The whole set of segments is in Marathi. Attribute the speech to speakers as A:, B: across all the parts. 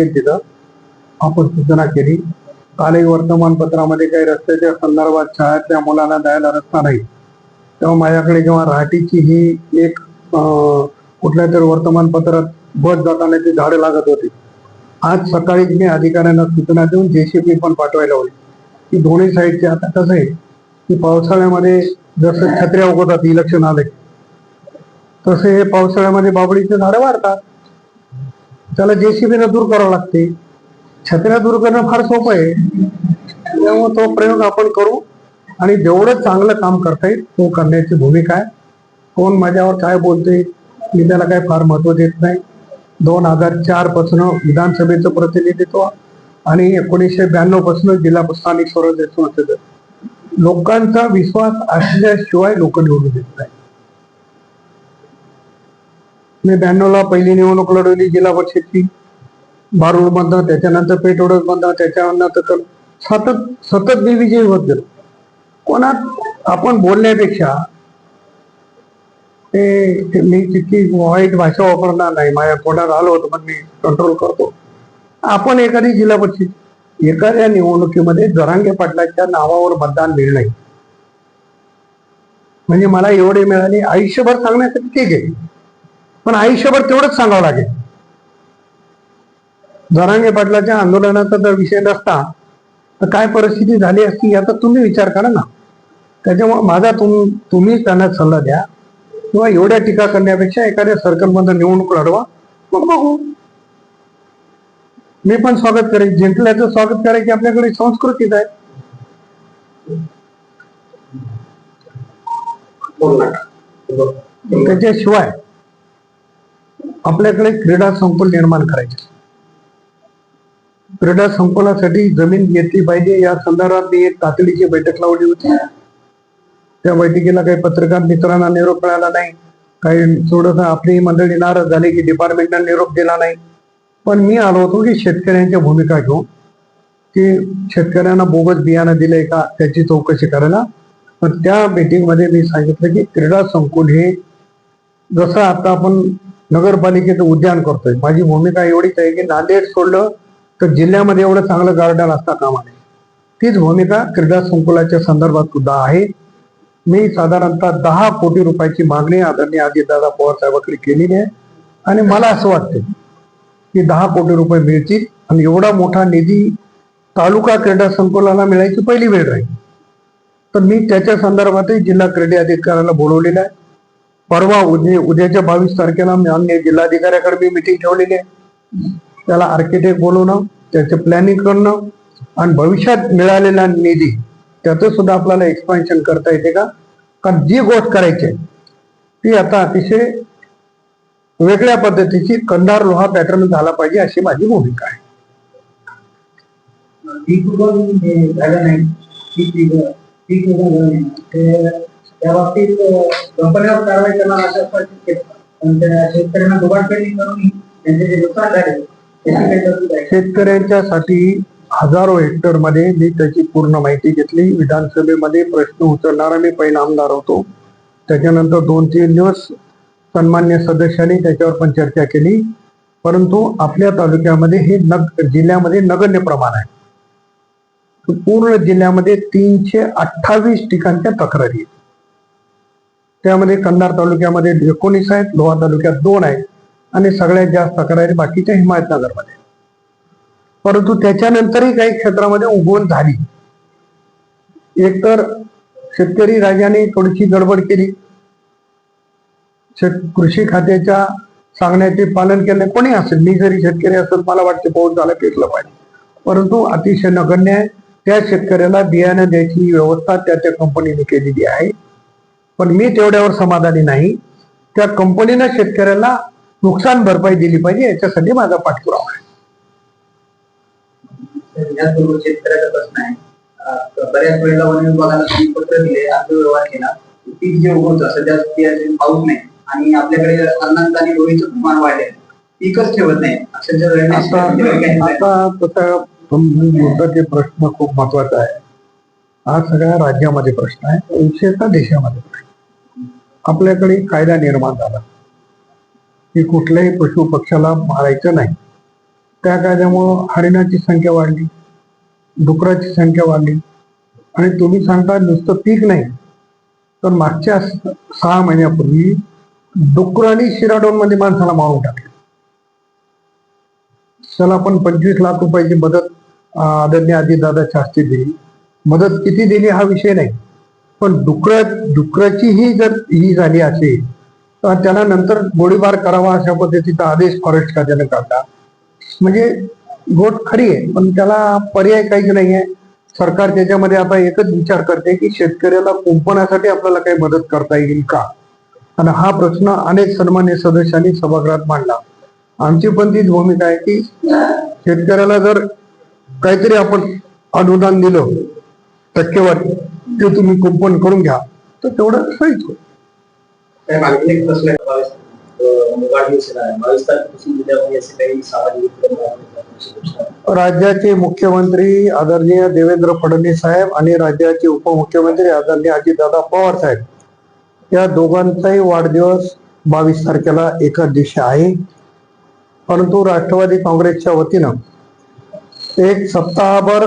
A: पाहिजे तिथं. आपण सूचना केली. कालही वर्तमानपत्रामध्ये काही रस्त्याच्या संदर्भात शाळेतल्या मुलांना द्यायला रस्ता नाही. तेव्हा माझ्याकडे जेव्हा राहटीची ही एक कुठल्या तरी वर्तमानपत्रात बस जाताना ती झाडं लागत होती. आज सकाळी मी अधिकाऱ्यांना सूचना देऊन जेसीबी पण पाठवायला होती की दोन्ही साईडचे आता कसं आहे की पावसाळ्यामध्ये जसं छत्र्या उगवतात इलेक्शन आले तसे हे पावसाळ्यामध्ये बाबळीचे झाडं वाढतात. त्याला जेसीबीनं दूर करावं लागते. छत्र्या दूर करणं फार सोपं आहे. त्यामुळे तो प्रयोग आपण करू. आणि जेवढं चांगलं काम करता येईल तो करण्याची भूमिका आहे. कोण माझ्यावर काय बोलते मी त्याला काही फार महत्त्व देत नाही. दोन हजार चारपासून विधानसभेचं प्रतिनिधित्व आणि एकोणीसशे ब्याण्णवपासून जिल्हा स्थानिक स्वराज्य संस्थेचं लोकांचा विश्वास असल्याशिवाय लोक निवडून देत नाही मी ब्याण्णवला पहिली निवडणूक लढवली जिल्हा परिषदची. बारूड मधनं त्याच्यानंतर पेटोडस मधनं त्याच्यानंतर सतत सतत मी विजयी होत गेलो. कोणात आपण बोलण्यापेक्षा ते मी तितकी वाईट भाषा वापरणार नाही. माझ्या कोणात आलो होतं पण मी कंट्रोल करतो. आपण एखादी जिल्हा परिषद एखाद्या निवडणुकीमध्ये जरांगे पाटलाच्या नावावर मतदान मिळणं म्हणजे मला एवढे मिळाले आयुष्यभर सांगण्यासाठी ठीक आहे. पण आयुष्यभर तेवढंच सांगावं लागेल. जरांगे पाटलाच्या आंदोलनाचा जर विषय नसता तर काय परिस्थिती झाली असती याचा तुम्ही विचार करा ना. त्याच्यामुळे माझा तुम तुम्ही त्यांना सल्ला द्या. किंवा एवढ्या टीका करण्यापेक्षा एखाद्या सर्कलमध्ये निवडणूक लढवा मग बघू. मी पण स्वागत करेन. जिंकल्याचं स्वागत करायची आपल्याकडे संस्कृतीच आहे. त्याच्याशिवाय आपल्याकडे क्रीडा संकुल निर्माण करायचे. क्रीडा संकुलासाठी जमीन घेतली पाहिजे. या संदर्भात मी एक तातडीची बैठक लावली होती. त्या बैठकीला काही पत्रकार मित्रांना निरोप मिळाला नाही. काही थोडस आपली मंडळी नाराज झाली की डिपार्टमेंटला निरोप दिला नाही. पण मी आलो होतो की शेतकऱ्यांच्या भूमिका घेऊन की शेतकऱ्यांना बोगस बियाणं दिलंय का त्याची चौकशी करायला. पण त्या मीटिंगमध्ये मी सांगितलं की क्रीडा संकुल हे जसं आता आपण नगरपालिकेचं उद्यान करतोय. माझी भूमिका एवढीच आहे की नांदेड सोडलं तर जिल्ह्यामध्ये एवढं चांगलं गार्डन असता कामा नये. तीच भूमिका क्रीडा संकुलाच्या संदर्भात सुद्धा आहे. मी साधारणतः दहा कोटी रुपयाची मागणी आदरणीय अजितदादा पवार साहेबांकडे केलेली आहे. आणि मला असं वाटतं की दहा कोटी रुपये मिळतील आणि एवढा मोठा निधी तालुका क्रीडा संकुलाला मिळायची पहिली वेळ राहील. तर मी त्याच्या संदर्भातही जिल्हा क्रीडा अधिकाऱ्याला बोलवलेला आहे. परवा उद्या उद्याच्या बावीस तारखेला मी अन्य जिल्हाधिकाऱ्याकडे मी मिटिंग ठेवलेली आहे. त्याला आर्किटेक्ट बोलवणं त्याचे प्लॅनिंग करणं आणि भविष्यात मिळालेला निधी त्याचं सुद्धा आपल्याला एक्सपान्शन करता येते का? कारण जी गोष्ट करायची आहे ती आता अतिशय वेगळ्या पद्धतीची कंधार लोहा पॅटर्न झाला पाहिजे अशी माझी भूमिका आहे.
B: पीक उगवण झालं नाही? पीक पीक उगवण झालं नाही? त्या बाबतीत कंपनीवर कंपन्यावर कारवाई करणार अशा शेतकऱ्यांना दुबार त्या करून त्यांचे जे नुकसान झाले
A: शेतकऱ्यांच्यासाठी हजारो हेक्टरमध्ये मी त्याची पूर्ण माहिती घेतली. विधानसभेमध्ये प्रश्न उचलणारा मी पहिला आमदार होतो. त्याच्यानंतर दोन तीन दिवस सन्मान्य सदस्यांनी त्याच्यावर पण चर्चा केली. परंतु आपल्या तालुक्यामध्ये हे नग जिल्ह्यामध्ये नगण्य प्रमाण आहे. पूर्ण जिल्ह्यामध्ये तीनशे अठ्ठावीस ठिकाणच्या तक्रारी आहेत. त्यामध्ये कंधार तालुक्यामध्ये एकोणीस आहेत लोहा तालुक्यात दोन आहेत आणि सगळ्यात जास्त तक्रारी बाकीच्या हिमायतनगरमध्ये. परंतु त्याच्यानंतरही काही क्षेत्रामध्ये उगवण झाली. एकतर शेतकरी राजाने थोडीशी गडबड केली. कृषी खात्याच्या सांगण्याचे पालन केले. कोणी असेल मी जरी शेतकरी असेल मला वाटते पाऊस झाला पेटलं पाहिजे. परंतु अतिशय नगण्य आहे. त्या शेतकऱ्याला बियाणं द्यायची व्यवस्था त्या त्या कंपनीने केलेली आहे. पण मी तेवढ्यावर समाधानी नाही. त्या कंपनीनं शेतकऱ्याला नुकसान भरपाई दिली पाहिजे याच्यासाठी माझा पाठपुरावा आहे.
B: शेतकऱ्याचा प्रश्न आहे. बऱ्याच वेळेला वन विभागाला पत्र दिले व्यवहार केला. पीक जे उगवतं सध्या पाऊस नाही. आणि आपल्याकडे अन्नात आणि डोळीचं प्रमाण वाढले पीकच ठेवत नाही.
A: आता तसा मुद्दाचे प्रश्न खूप महत्त्वाचा आहे हा सगळ्या राज्यामध्ये प्रश्न आहे. विशेषतः देशामध्ये प्रश्न आपल्याकडे कायदा निर्माण झाला. की कुठल्याही पशु पक्षाला मारायचं नाही. त्या कायद्यामुळं हरिणाची संख्या वाढली डुकराची संख्या वाढली. आणि तुम्ही सांगता नुसतं पीक नाही. तर मागच्या सहा महिन्यापूर्वी डुकरांनी शिराडोनमध्ये माणसाला मारून टाकले. त्याला आपण पंचवीस लाख रुपयाची मदत आदरणीय आदरणीय आजीदादाच्या हस्ते दिली. मदत किती दिली हा विषय नाही. पण डुकरा डुकराची ही जर ही झाली असेल तर त्याला नंतर गोळीबार करावा अशा पद्धतीचा आदेश फॉरेस्ट खात्याने काढला. म्हणजे गोट खरी आहे पण त्याला पर्याय काहीच नाही आहे सरकार त्याच्यामध्ये आता एकच विचार करते की शेतकऱ्याला कुंपणासाठी आपल्याला काही मदत करता येईल का? आणि हा प्रश्न अनेक सन्मान्य सदस्यांनी सभागृहात मांडला. आमची पण तीच भूमिका आहे की शेतकऱ्याला जर काहीतरी आपण अनुदान दिलं टक्केवारी ते तुम्ही कुंपण करून घ्या. तर तेवढं सहीच होईल
C: अशी घोषणा आहे.
A: राज्याचे मुख्यमंत्री आदरणीय देवेंद्र फडणवीस साहेब आणि राज्याचे उपमुख्यमंत्री आदरणीय अजितदादा पवार साहेब. या दोघांचाही वाढदिवस बावीस तारखेला एकाच दिवशी आहे. परंतु राष्ट्रवादी काँग्रेसच्या वतीनं एक सप्ताहभर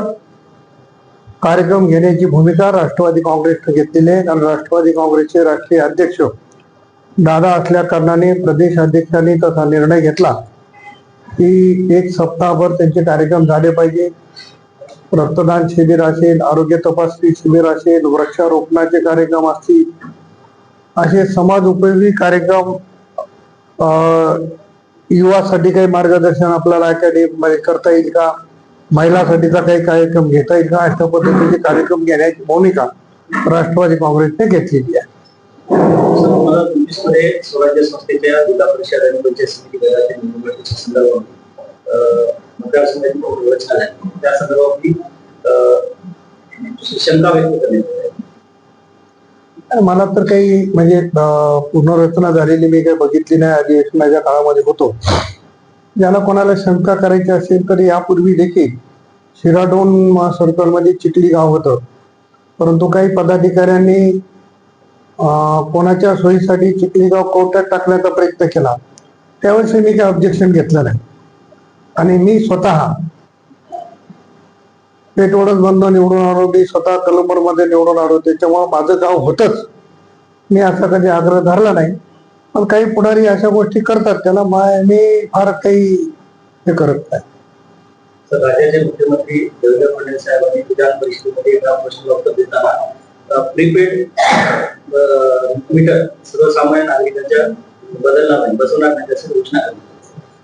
A: कार्यक्रम घेण्याची भूमिका राष्ट्रवादी काँग्रेसनं घेतलेली आहे. आणि राष्ट्रवादी काँग्रेसचे राष्ट्रीय अध्यक्ष दादा असल्या कारणाने प्रदेश अध्यक्षांनी तसा निर्णय घेतला. की एक सप्ताहभर त्यांचे कार्यक्रम झाले पाहिजे. रक्तदान शिबिर असेल आरोग्य तपासणी शिबिर असेल वृक्षारोपणाचे कार्यक्रम असतील. असे समाज उपयोगी कार्यक्रम युवासाठी काही मार्गदर्शन आपल्याला अकॅडमी करता येईल का? महिलासाठीचा काही कार्यक्रम घेता येईल का? अशा पद्धतीचे कार्यक्रम घेण्याची भूमिका राष्ट्रवादी काँग्रेसने घेतलेली आहे.
C: स्वराज्य संस्थेच्या जिल्हा परिषद आणि पंचायत समिती निवडणुकीच्या संदर्भात मतदारसंघाची झाल्या त्या संदर्भात शंका व्यक्त करण्यात
A: मला तर काही म्हणजे पुनर्रचना झालेली मी काही बघितली नाही. अधिवेशनाच्या काळामध्ये होतो. ज्याला कोणाला शंका करायची असेल तर यापूर्वी देखील शिराडोन सर्कलमध्ये चिखली गाव होतं. परंतु काही पदाधिकाऱ्यांनी कोणाच्या सोयीसाठी चिखली गाव कोर्टात टाकण्याचा प्रयत्न केला. त्यावेळेस मी काही ऑब्जेक्शन घेतलं नाही. आणि मी स्वतः पेटवडच बंद निवडून आलो मी स्वतः कलंबरमध्ये निवडून आलो त्याच्यामुळे माझं गाव होतच. मी असा कधी आग्रह धरला नाही. पण काही पुढारी अशा गोष्टी करतात त्याला मा- मी फार काही हे करत नाही.
C: तर राज्याचे मुख्यमंत्री देवेंद्र फडणवीस साहेबांनी विधान परिषदेमध्ये एका प्रश्न उत्तर देताना प्रीपेड मीटर सर्वसामान्य नागरिकांच्या बदलणार नाही बसवणार नाही अशी घोषणा केली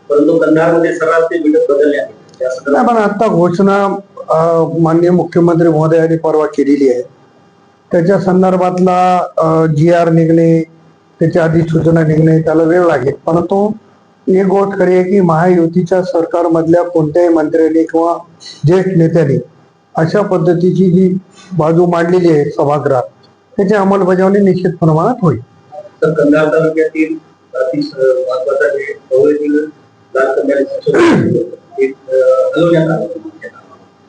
C: परंतु कंधारमध्ये सर्रास ते मीटर बदलले आहे
A: पण आता घोषणा माननीय मुख्यमंत्री महोदयांनी परवा केलेली आहे. त्याच्या संदर्भातला जी आर निघणे त्याच्या अधिसूचना निघणे त्याला वेळ लागेल परंतु एक गोष्ट खरी आहे की महायुतीच्या सरकारमधल्या कोणत्याही मंत्र्यांनी किंवा ज्येष्ठ नेत्यांनी अशा पद्धतीची जी बाजू मांडलेली आहे सभागृहात त्याची अंमलबजावणी निश्चित प्रमाणात होईल
C: तर कंधार तालुक्यातील.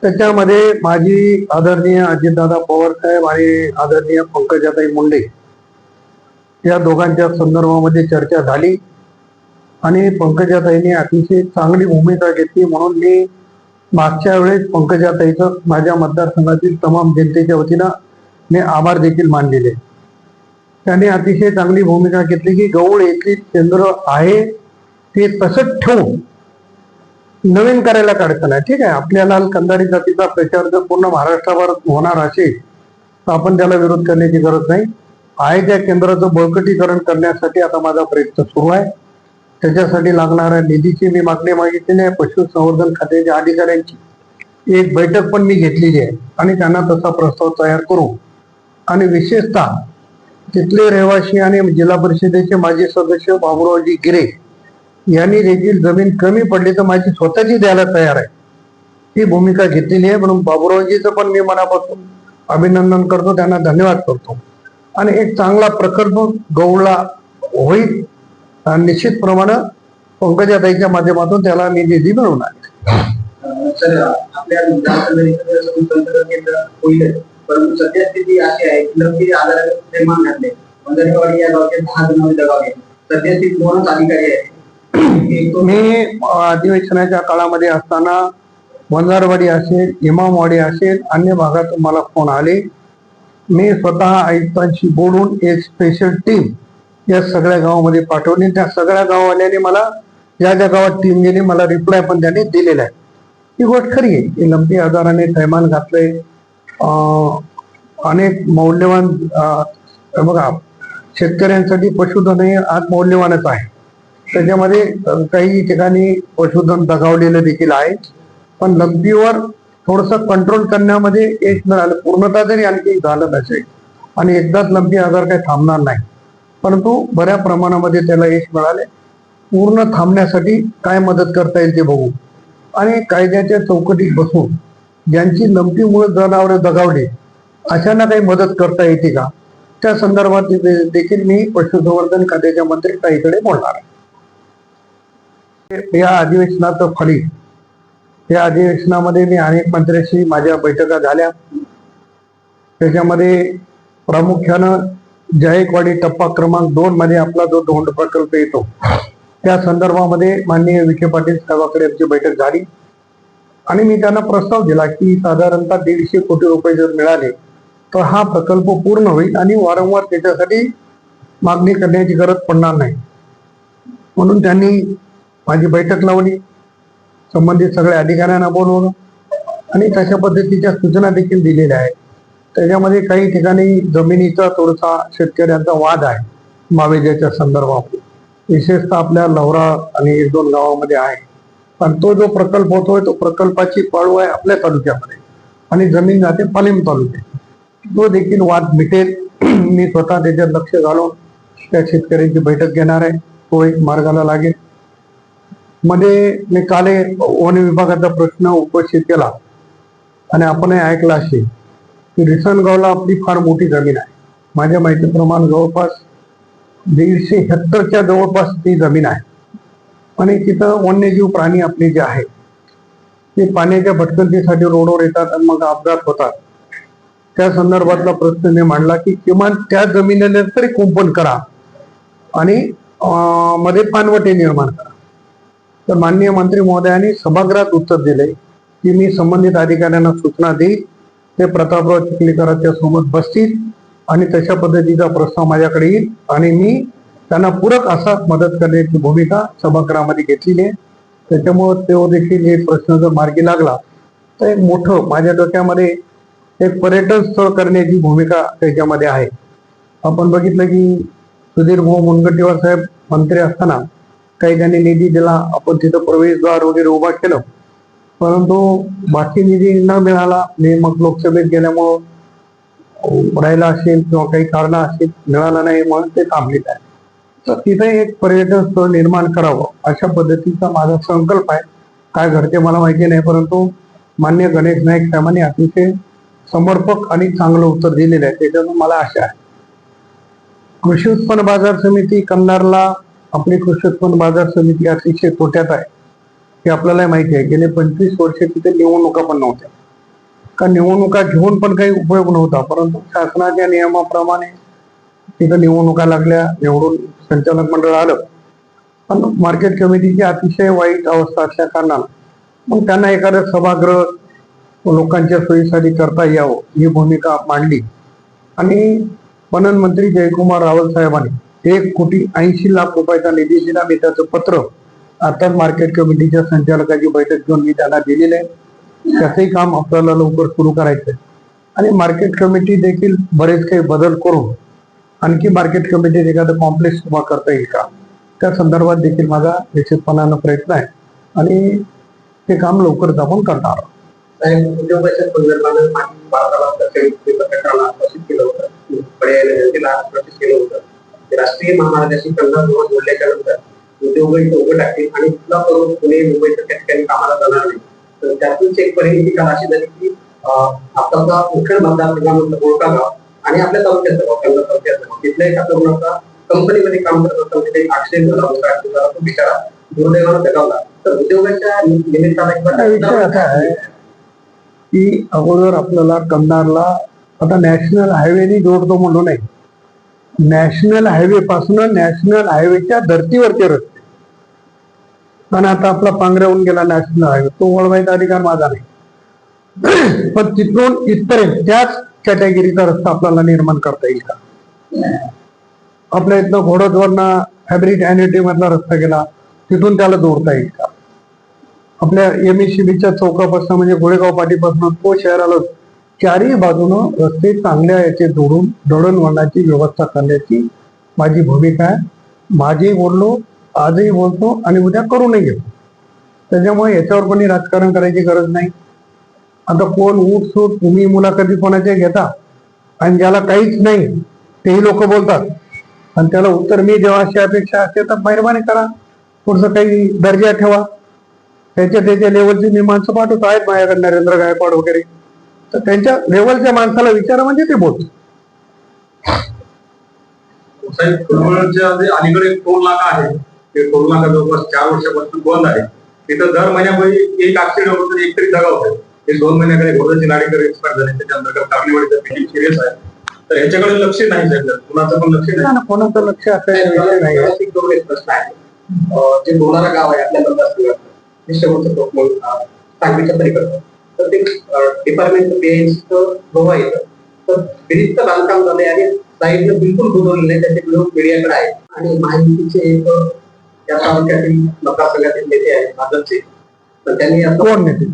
A: त्याच्यामध्ये माझी आदरणीय अजितदादा पवार साहेब आणि आदरणीय पंकजाताई मुंडे या दोघांच्या संदर्भामध्ये चर्चा झाली. आणि पंकजाताईने अतिशय चांगली भूमिका घेतली म्हणून मी मागच्या वेळेस पंकजाताईचं माझ्या मतदारसंघातील तमाम जनतेच्या वतीनं मी आभार देखील मानलेले. त्यांनी अतिशय चांगली भूमिका घेतली की गौळ येथील केंद्र आहे ते तसंच ठेवून नवीन करायला काढताना नाही. ठीक आहे आपल्याला कंदारी जातीचा प्रचार जर पूर्ण महाराष्ट्रावर होणार असेल तर आपण त्याला विरोध करण्याची गरज नाही. आहे त्या केंद्राचं बळकटीकरण करण्यासाठी आता माझा प्रयत्न सुरू आहे. त्याच्यासाठी लागणाऱ्या निधीची मी मागणी मागितलेली आहे पशुसंवर्धन खात्याच्या अधिकाऱ्यांची एक बैठक पण मी घेतलेली आहे आणि त्यांना तसा प्रस्ताव तयार करू. आणि विशेषतः तिथले रहिवासी आणि जिल्हा परिषदेचे माजी सदस्य बाबुरावजी गिरे यांनी देखील जमीन कमी पडली तर माझी स्वतःची द्यायला तयार आहे. ही भूमिका घेतलेली आहे म्हणून बाबुरावजीचं पण मी मनापासून अभिनंदन करतो. त्यांना धन्यवाद करतो. आणि एक चांगला प्रकल्प गौळला होईल. निश्चितप्रमाणे पंकजाताईच्या माध्यमातून त्याला मी निधी मिळवणार
C: परंतु अशी आहे की लंबी आधारावर निर्माण घातले मंदरवाडी या गावचे दहा जणांनी दबाव आहे. सध्या ती दोनच अधिकारी आहेत
B: एक दोन-
A: मी अधिवेशनाच्या काळामध्ये असताना वंजारवाडी असेल इमामवाडी असेल अन्य भागातून मला फोन आले. मी स्वतः आयुक्तांशी बोलून एक स्पेशल टीम या सगळ्या गावामध्ये पाठवली. त्या सगळ्या गाववाल्याने मला ज्या ज्या गावात टीम गेली मला रिप्लाय पण त्यांनी दिलेला आहे. ही गोष्ट खरी आहे. की लंबी आजाराने थैमान घातले अनेक मौल्यवान बघा शेतकऱ्यांसाठी पशुधन हे आज मौल्यवानच आहे. त्याच्यामध्ये काही ठिकाणी पशुधन दगावलेलं देखील आहे. पण लंबीवर थोडस कंट्रोल करण्यामध्ये यश मिळालं. पूर्णता जरी आणखी झालं नसेल आणि एकदाच लंपी आजार काही थांबणार नाही. परंतु बऱ्या प्रमाणामध्ये त्याला यश मिळाले. पूर्ण थांबण्यासाठी काय मदत करता येईल ते बघू. आणि कायद्याच्या चौकटीत बसून ज्यांची लंपीमुळे जनावरे दगावली अशांना काही मदत करता येते का? त्या संदर्भात देखील मी पशुसंवर्धन खात्याच्या मंत्री ताईकडे बोलणार आहे. या अधिवेशनाचं फलित या अधिवेशनामध्ये मी अनेक मंत्र्यांशी माझ्या बैठका झाल्या. त्याच्यामध्ये प्रामुख्यानं जायकवाडी टप्पा क्रमांक दोन मध्ये आपला जो धोंड प्रकल्प येतो त्या संदर्भामध्ये माननीय विखे पाटील साहेबाकडे आमची बैठक झाली. आणि मी त्यांना प्रस्ताव दिला की साधारणतः दीडशे कोटी रुपये जर मिळाले तर हा प्रकल्प पूर्ण होईल आणि वारंवार त्याच्यासाठी मागणी करण्याची गरज पडणार नाही. म्हणून त्यांनी माझी बैठक लावली. संबंधित सगळ्या अधिकाऱ्यांना बोलवलं. आणि तशा पद्धतीच्या सूचना देखील दिलेल्या आहेत. त्याच्यामध्ये काही ठिकाणी जमिनीचा थोडासा शेतकऱ्यांचा वाद आहे. मावेजाच्या संदर्भात. विशेषतः आपल्या लवरा आणि एक दोन गावामध्ये आहे. पण तो जो प्रकल्प होतोय तो प्रकल्पाची पाळू आहे आपल्या तालुक्यामध्ये. आणि जमीन जाते पालिम तालुक्यात. तो देखील वाद मिटेल. मी स्वतः त्याच्यात लक्ष घालून त्या शेतकऱ्यांची बैठक घेणार आहे. तो एक मार्गाला लागेल. मध्ये मी काल एक वन विभागाचा प्रश्न उपस्थित केला. आणि आपणही ऐकला असेल की रिसनगावला आपली फार मोठी जमीन आहे. माझ्या माहितीप्रमाणे जवळपास दीडशे हेक्टरच्या जवळपास ती जमीन आहे. आणि तिथं वन्यजीव प्राणी आपले जे आहेत ते पाण्याच्या भटकंतीसाठी रोडवर येतात आणि मग अपघात होतात. त्या संदर्भातला प्रश्न मी मांडला की किमान त्या जमिनीला तरी कुंपण करा. आणि मध्ये पानवटे निर्माण करा. तर माननीय मंत्री महोदयांनी सभागृहात उत्तर दिले की मी संबंधित अधिकाऱ्यांना सूचना देईल ते प्रतापराव चिखलीकरांच्या सोबत बसतील आणि तशा पद्धतीचा प्रस्ताव माझ्याकडे येईल आणि मी त्यांना पूरक असा मदत करण्याची भूमिका सभागृहामध्ये घेतलेली आहे. त्याच्यामुळं तो देखील एक प्रश्न जर मार्गी लागला तर एक मोठं माझ्या डोक्यामध्ये एक पर्यटन स्थळ करण्याची भूमिका त्याच्यामध्ये आहे. आपण बघितलं की सुधीर भाऊ मुनगंटीवार साहेब मंत्री असताना काही त्यांनी निधी दिला. आपण तिथं प्रवेशद्वार वगैरे उभा केलं. परंतु बाकी निधी न मिळाला. मी मग लोकसभेत गेल्यामुळं राहिला असेल किंवा काही कारण असेल मिळालं नाही म्हणून ते थांबलेलं आहे. तर तिथे एक पर्यटन स्थळ निर्माण करावं अशा पद्धतीचा माझा संकल्प आहे. काय घडते मला माहिती नाही परंतु मान्य गणेश नाईक साहेबांनी अतिशय समर्पक आणि चांगलं उत्तर दिलेलं आहे. त्याच्यातून मला आशा आहे. कृषी उत्पन्न बाजार समिती कन्नारला आपली कृषी उत्पन्न बाजार समिती अतिशय तोट्यात आहे. हे आपल्याला माहिती आहे. गेले पंचवीस वर्ष तिथे निवडणुका पण नव्हत्या. का निवडणुका घेऊन पण काही उपयोग नव्हता. परंतु शासनाच्या नियमाप्रमाणे तिथं निवडणुका लागल्या. निवडून संचालक मंडळ आलं. पण मार्केट कमिटीची अतिशय वाईट अवस्था असल्या कारणानं मग त्यांना एखादं सभागृह लोकांच्या सोयीसाठी करता यावं ही भूमिका मांडली. आणि पणन मंत्री जयकुमार रावल साहेबांनी एक कोटी ऐंशी लाख रुपयाचा निधी दिला मी त्याचं पत्र आताच मार्केट कमिटीच्या संचालकाची बैठक घेऊन मी त्यांना दिलेलं आहे. त्याचंही काम आपल्याला लवकर सुरू करायचं आहे. आणि मार्केट कमिटी देखील बरेच काही बदल करून आणखी मार्केट कमिटीत एखादं कॉम्प्लेक्स उभा करता येईल का? त्या संदर्भात देखील माझा निश्चितपणानं प्रयत्न आहे. आणि ते काम लवकरच आपण करणार आहोत.
C: उद्योगाच्या संदर्भानं राष्ट्रीय महामार्गाशी कन्नड धोरण जोडल्याच्या नंतर उद्योग इथं उभं टाकतील आणि इथला करून पुणे मुंबईच्या त्या ठिकाणी कामाला जाणार नाही. तर त्यातूनच एक परिणिती काल अशी झाली की आताचा मुख्य मतदारसंघामधलं गाव आणि आपल्या तालुक्याचं गाव कन्नड तालुक्याचं गाव तिथल्या एका तरुणाचा कंपनीमध्ये काम करत असताना तिथे ऍक्सिडेंट झाला. होता झाला तो बिचारा दुर्दैवानं दगावला. तर उद्योगाच्या निमित्तानं
A: आहे की अगोदर आपल्याला कंधारला आता नॅशनल हायवेनी जोडतो म्हणून नाही. नॅशनल हायवे पासून नॅशनल हायवेच्या धर्तीवरचे रस्ते. पण आता आपला पांघऱ्याहून गेला नॅशनल हायवे. तो वळवायचा अधिकार माझा नाही. पण तिथून इथपर्यंत त्याच कॅटेगरीचा रस्ता आपल्याला निर्माण करता येईल का? आपल्या इथनं घोडदवरनं फॅब्रिक अॅन्युटी मधला रस्ता गेला तिथून त्याला जोडता येईल का? आपल्या एम बीच्या चौकापासून म्हणजे गोळेगाव पाटीपासून तो शहराला चारही बाजूनं रस्ते चांगल्या याचे जोडून दळणवळणाची व्यवस्था करण्याची माझी भूमिका आहे. माझेही बोललो आजही बोलतो आणि उद्या करूनही घेतो. त्याच्यामुळे याच्यावर कोणी राजकारण करायची गरज नाही. आता कोण ऊट सूट तुम्ही मुलाखती कोणाच्या घेता? आणि ज्याला काहीच नाही तेही लोक बोलतात. आणि त्याला उत्तर मी देवा अशी अपेक्षा असते तर मेहरबानी करा. पुढचं काही दर्जा ठेवा. त्याच्या त्याच्या लेवलची मी माणसं पाठवतो. आहेत माझ्याकडे नरेंद्र गायकवाड वगैरे. तर त्यांच्या लेवलच्या माणसाला विचारा म्हणजे ते बोलतो
D: अलीकडे एक टोल नाका आहे ते टोल नाका जवळपास चार वर्षापासून बंद आहे. तिथं दर महिन्यामध्ये एक ऍक्सिडेंट होतो एक तरी दगा होते. एक दोन महिन्याकडे घोड्याची नाडीकडे एक्सपायर झाले त्याच्या अंतर्गत कारणीवाडीचं सिरियस आहे. तर ह्याच्याकडे लक्ष नाही साहेब. कुणाचं पण लक्ष नाही.
A: कोणाचं लक्ष
B: एक प्रश्न आहे. जे लोणारा गाव आहे आपल्या हे शेवटचं सांगलीच्या पलीकडचं तर ते डिपार्टमेंट गोवा येतं तर भिरिस्त बांधकाम झाले आणि साईडनं बिलकुल बुजवलेलं नाही. त्याचे व्हिडिओ मीडियाकडे आहे आणि माहितीचे एक या तालुक्यातील मतदारसंघातील नेते आहेत भाजपचे. तर त्यांनी असं
A: कोण नेते?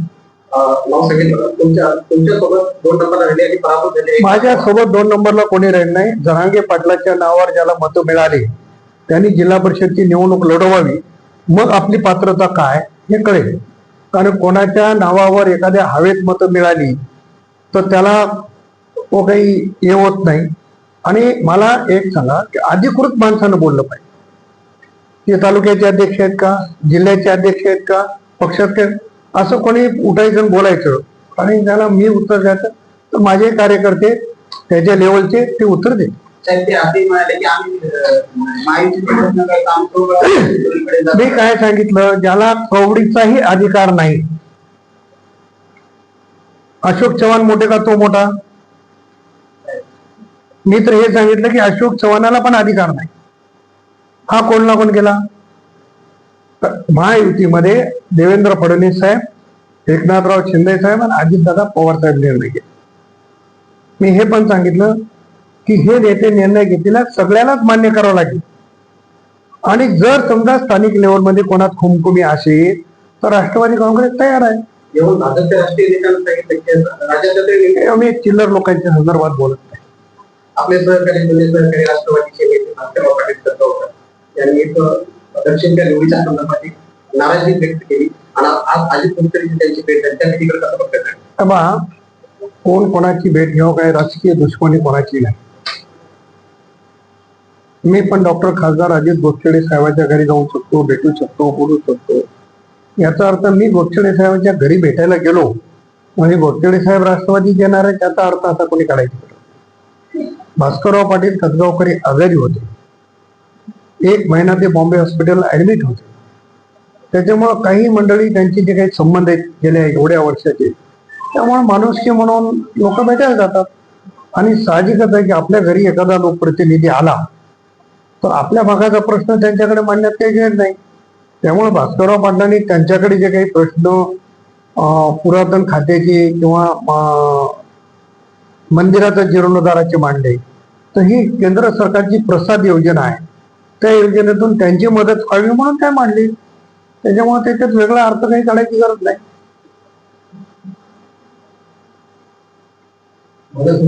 B: नाव सांगितलं. तुमच्या तुमच्यासोबत दोन नंबर राहिले आणि पराभूत झाले
A: माझ्या सोबत दोन नंबरला कोणी राहील नाही. जहांगे पाटलाच्या नावावर ज्याला मतं मिळाली त्यांनी जिल्हा परिषदची निवडणूक लढवावी. मग आपली पात्रता काय हे कळेल. कारण कोणाच्या नावावर एखाद्या हवेत मतं मिळाली तर त्याला तो काही हे होत नाही. आणि मला एक सांगा की अधिकृत माणसानं बोललं पाहिजे. ते तालुक्याचे अध्यक्ष आहेत का? जिल्ह्याचे अध्यक्ष आहेत का? पक्षाचे असं कोणी उठायचं बोलायचं. आणि त्याला मी उत्तर द्यायचं तर माझे कार्यकर्ते त्याच्या लेवलचे ते उत्तर देतील.
B: साहेब ते असे म्हणाले की आम्ही अं, महायुती प्रयत्न
A: मी काय सांगितलं ज्याला कवडीचाही अधिकार नाही. अशोक चव्हाण मोठे का तो मोठा? मी तर हे सांगितलं की अशोक चव्हाणाला पण अधिकार नाही. हा कोण ना कोण गेला? महायुतीमध्ये देवेंद्र फडणवीस साहेब एकनाथराव शिंदे साहेब आणि अजितदादा पवार साहेब निर्णय घेतले. मी हे पण सांगितलं की हे नेते निर्णय घेतलेला सगळ्यालाच मान्य करावं लागेल. आणि जर समजा स्थानिक लेवलमध्ये कोणात खुमखुमी असेल तर राष्ट्रवादी काँग्रेस तयार आहे. आम्ही चिल्लर लोकांच्या संदर्भात बोलत नाही.
B: आपले सहकारी जुने सहकारी राष्ट्रवादीचे नेते भास्करराव पाटील सत्तावकर यांनी दक्षिणच्या निवडीच्या संदर्भात नाराजी व्यक्त केली. आणि आज अजित कुलकर्णी त्यांची भेट झाली त्या भेटीकडे कसं बघतात
A: कोण कोणाची भेट घेऊ काय राजकीय दुश्मनी कोणाची नाही. मी पण डॉक्टर खासदार अजित गोक्षडे साहेबांच्या घरी जाऊ शकतो भेटू शकतो बोलू शकतो. याचा अर्थ मी गोक्षडे साहेबांच्या घरी भेटायला गेलो म्हणजे गोक्षडे साहेब राष्ट्रवादी येणार आहे त्याचा अर्थ असा कोणी काढायचा भास्करराव पाटील कसगावकरी आजारी होते. एक महिना ते बॉम्बे हॉस्पिटलला ऍडमिट होते. त्याच्यामुळं काही मंडळी त्यांचे जे काही संबंध आहेत गेल्या एवढ्या वर्षाचे त्यामुळे माणुसकी म्हणून लोक भेटायला जातात. आणि साहजिकच आहे की आपल्या घरी एखादा लोकप्रतिनिधी आला तर आपल्या भागाचा प्रश्न त्यांच्याकडे मांडण्यात काही गैर नाही. त्यामुळे भास्करराव पाटलांनी त्यांच्याकडे जे काही प्रश्न पुरातन खात्याचे किंवा मंदिराच्या मंदिराचा जीर्णोद्धाराचे मांडले तर ही केंद्र सरकारची प्रसाद योजना आहे. त्या योजनेतून त्यांची मदत व्हावी म्हणून काय मांडली. त्याच्यामुळे त्याच्यात वेगळा अर्थ काही काढायची गरज नाही.
B: मदत